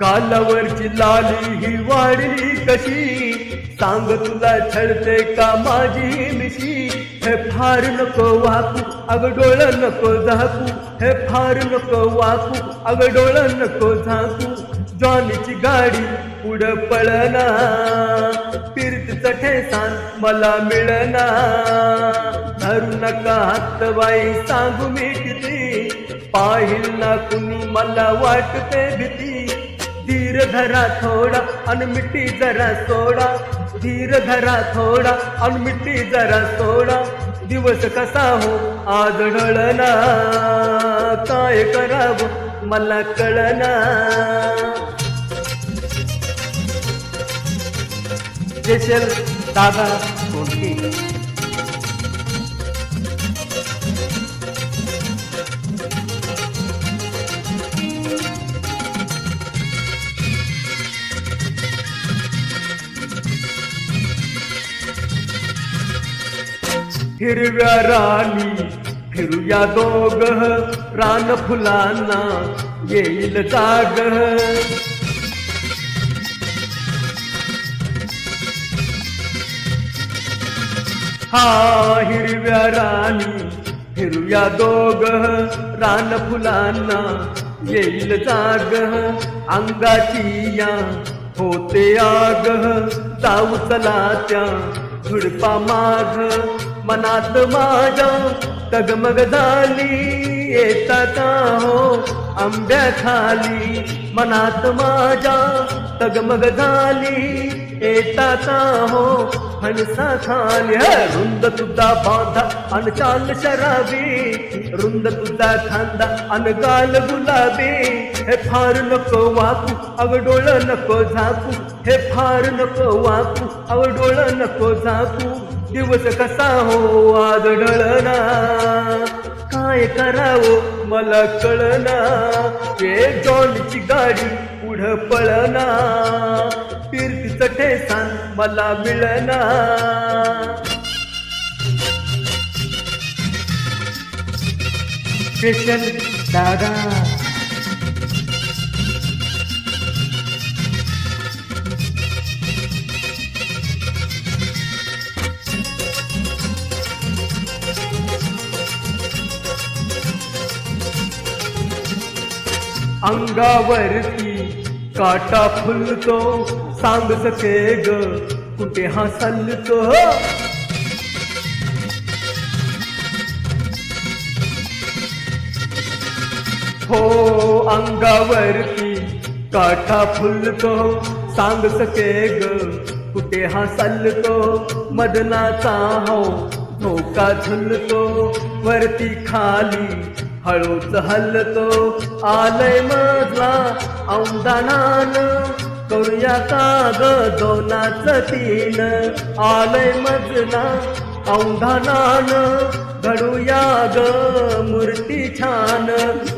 गालावरची लाली ही वाढली कशी? सांग तुला छळते का माझी मिशी? हे फार नको वाकू अगडोळ नको झाकू. हे फार नको वाकू अगडोळ नको झाकू. जॉनीची गाडी पुढं पळना फिरतीचं ठेसान मला मिळना. धरू नका हात बाई सांगू मी किती? पाहिल ना कुणी मला वाटते भीती. धीर धरा थोडा अन मिठी जरा सोडा. धीर धरा थोडा अन मिठी जरा सोडा. दिवस कसा हो आज ढळना काय करावं मला कळना. स्पेशल दादा कोणती? हिरव्या राणी फिरूया दोघ रान फुलांना येईल जाग. हा हिरव्या राणी फिरूया दोघ रान फुलांना येईल जाग. अंगाची या होते आग जाऊ चला त्या झुडपा माग. मनात माझ्या तगमग झाली. येता हो? आंब्या खाली. मनात माझ्या तगमग झाली. येता हो? फणसा खाली. रुंद तुझा बांधा अन चाल शराबी. रुंद तुझा खांदा अन गाल गुलाबी. हे फार नको वाकू अवडोळ नको झाकू. हे फार नको वाकू अवडोळ नको झाकू. दिवस कसा हो आज ढळना? काय करावं मला कळना? एक जॉनची गाडी पुढं पळना. फिरतीचं ठेसान मला मिळना. स्टेशन दादा. अंगावरती काटा फुलतो सांग सके ग कुठे हा सलतो? हो अंगावरती काठा फुलतो सांग सके ग कुठे हा सलतो? मदनाचा हो धोका झुलतो वरती खाली हळूच हलतो. आलय मजला औंदानान करूया काग दोनाच तीन. आलय मजला औंधानान. घडूया ग मूर्ती छान.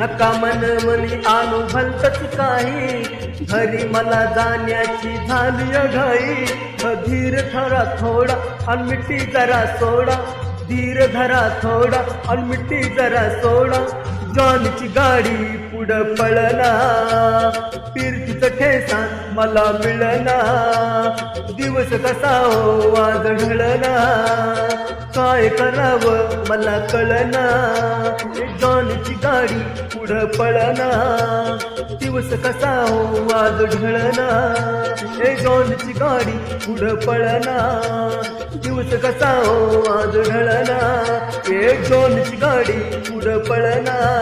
नका मन मनी आलो भलतच काही. घरी मला जाण्याची झाली घाई धीर थोडा थोडा आणि मिठी जरा सोडा. धीर धरा थोडा आणि मिठी जरा सोडा. जॉनची गाडी पुढं पळना. फिरतीचं ठेसा मला मिळना. दिवस कसा हो आज ढळना. काय करावं मला कळना. जॉनची गाडी पुढं पळना. दिवस कसा हो आज ढळना. हे जॉनची गाडी पुढं पळना. दिवस कसा हो आज ढळना. हे जॉनची गाडी पुढं पळना.